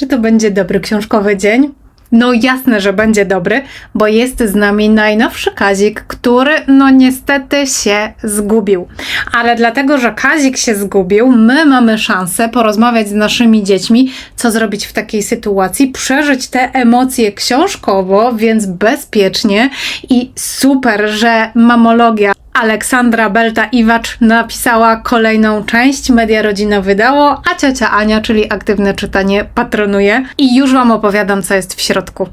Czy to będzie dobry książkowy dzień? No jasne, że będzie dobry, bo jest z nami najnowszy Kazik, który no niestety się zgubił. Ale dlatego, że Kazik się zgubił, my mamy szansę porozmawiać z naszymi dziećmi, co zrobić w takiej sytuacji, przeżyć te emocje książkowo, więc bezpiecznie i super, że mamologia Aleksandra Belta-Iwacz napisała kolejną część, Media Rodzina wydało, a ciocia Ania, czyli aktywne czytanie, patronuje. I już Wam opowiadam, co jest w środku.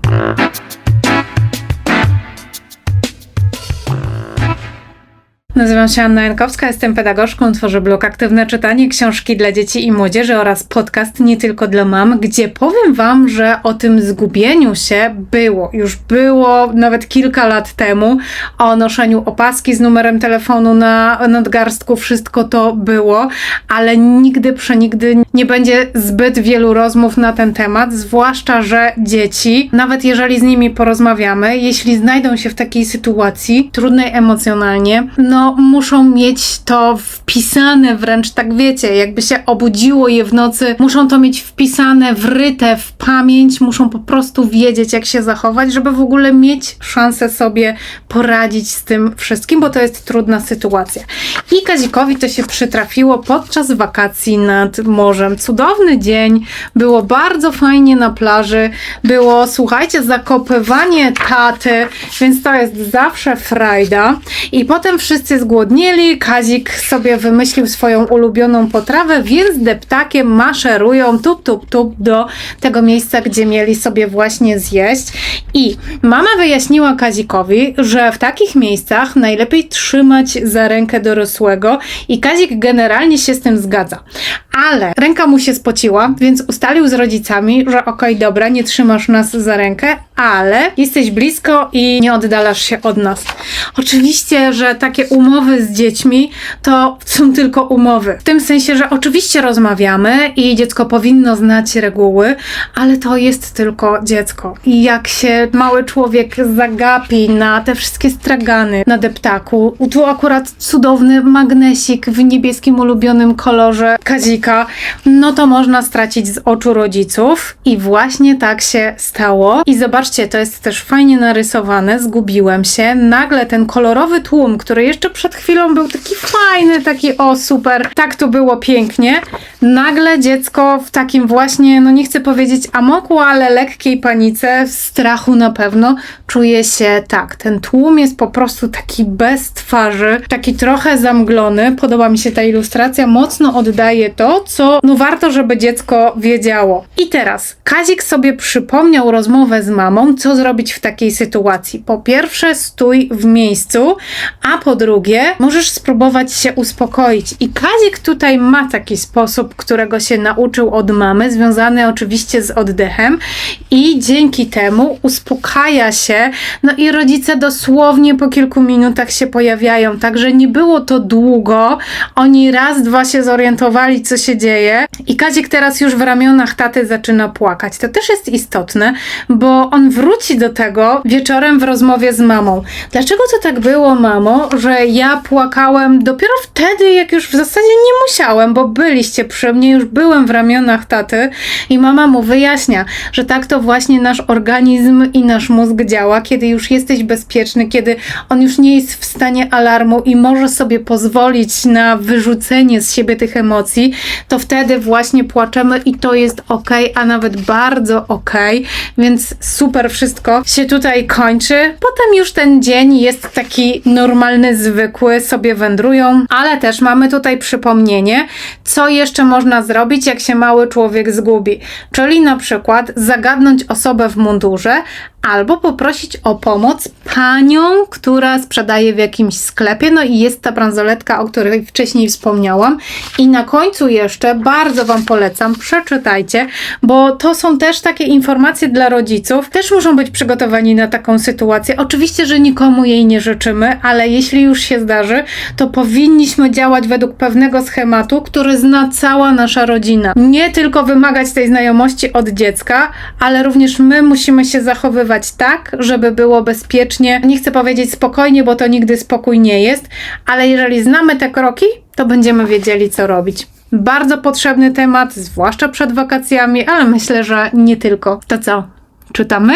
Nazywam się Anna Jankowska, jestem pedagogzką, tworzę blog Aktywne Czytanie, książki dla dzieci i młodzieży oraz podcast Nie Tylko dla Mam, gdzie powiem Wam, że o tym zgubieniu się było. Już było nawet kilka lat temu, o noszeniu opaski z numerem telefonu na nadgarstku, wszystko to było, ale nigdy, przenigdy nie będzie zbyt wielu rozmów na ten temat, zwłaszcza, że dzieci, nawet jeżeli z nimi porozmawiamy, jeśli znajdą się w takiej sytuacji trudnej emocjonalnie, no muszą mieć to wpisane wręcz, tak wiecie, jakby się obudziło je w nocy, muszą to mieć wpisane, wryte w pamięć, muszą po prostu wiedzieć, jak się zachować, żeby w ogóle mieć szansę sobie poradzić z tym wszystkim, bo to jest trudna sytuacja. I Kazikowi to się przytrafiło podczas wakacji nad morzem. Cudowny dzień, było bardzo fajnie na plaży, było, słuchajcie, zakopywanie taty, więc to jest zawsze frajda. I potem wszyscy zgłodnieli, Kazik sobie wymyślił swoją ulubioną potrawę, więc deptakiem maszerują tup, tup, tup do tego miejsca, gdzie mieli sobie właśnie zjeść. I mama wyjaśniła Kazikowi, że w takich miejscach najlepiej trzymać za rękę dorosłego i Kazik generalnie się z tym zgadza. Ale ręka mu się spociła, więc ustalił z rodzicami, że okej, dobra, nie trzymasz nas za rękę, ale jesteś blisko i nie oddalasz się od nas. Oczywiście, że takie umowy z dziećmi to są tylko umowy. W tym sensie, że oczywiście rozmawiamy i dziecko powinno znać reguły, ale to jest tylko dziecko. I jak się mały człowiek zagapi na te wszystkie stragany na deptaku, tu akurat cudowny magnesik w niebieskim ulubionym kolorze Kazika, no to można stracić z oczu rodziców i właśnie tak się stało. I zobaczcie, to jest też fajnie narysowane, zgubiłem się. Nagle ten kolorowy tłum, który jeszcze przed chwilą był taki fajny, taki o super, tak to było pięknie. Nagle dziecko w takim właśnie, no nie chcę powiedzieć amoku, ale lekkiej panice, w strachu na pewno, czuje się tak. Ten tłum jest po prostu taki bez twarzy, taki trochę zamglony. Podoba mi się ta ilustracja, mocno oddaje to, co no warto, żeby dziecko wiedziało. I teraz Kazik sobie przypomniał rozmowę z mamą, co zrobić w takiej sytuacji. Po pierwsze, stój w miejscu, a po drugie, możesz spróbować się uspokoić. I Kazik tutaj ma taki sposób, którego się nauczył od mamy, związany oczywiście z oddechem, i dzięki temu uspokaja się. No i rodzice dosłownie po kilku minutach się pojawiają, także nie było to długo. Oni raz, dwa się zorientowali, co się dzieje, i Kazik teraz już w ramionach taty zaczyna płakać. To też jest istotne, bo on wróci do tego wieczorem w rozmowie z mamą. Dlaczego to tak było, mamo, że ja płakałem dopiero wtedy, jak już w zasadzie nie musiałem, bo byliście przy mnie, już byłem w ramionach taty i mama mu wyjaśnia, że tak to właśnie nasz organizm i nasz mózg działa, kiedy już jesteś bezpieczny, kiedy on już nie jest w stanie alarmu i może sobie pozwolić na wyrzucenie z siebie tych emocji, to wtedy właśnie płaczemy i to jest ok, a nawet bardzo ok, więc super wszystko się tutaj kończy. Potem już ten dzień jest taki normalny, zwykły, sobie wędrują, ale też mamy tutaj przypomnienie, co jeszcze można zrobić, jak się mały człowiek zgubi. Czyli na przykład zagadnąć osobę w mundurze, albo poprosić o pomoc panią, która sprzedaje w jakimś sklepie. No i jest ta bransoletka, o której wcześniej wspomniałam. I na końcu jeszcze bardzo Wam polecam, przeczytajcie, bo to są też takie informacje dla rodziców. Też muszą być przygotowani na taką sytuację. Oczywiście, że nikomu jej nie życzymy, ale jeśli już się zdarzy, to powinniśmy działać według pewnego schematu, który zna cała nasza rodzina. Nie tylko wymagać tej znajomości od dziecka, ale również my musimy się tak, żeby było bezpiecznie. Nie chcę powiedzieć spokojnie, bo to nigdy spokój nie jest, ale jeżeli znamy te kroki, to będziemy wiedzieli, co robić. Bardzo potrzebny temat, zwłaszcza przed wakacjami, ale myślę, że nie tylko. To co? Czytamy?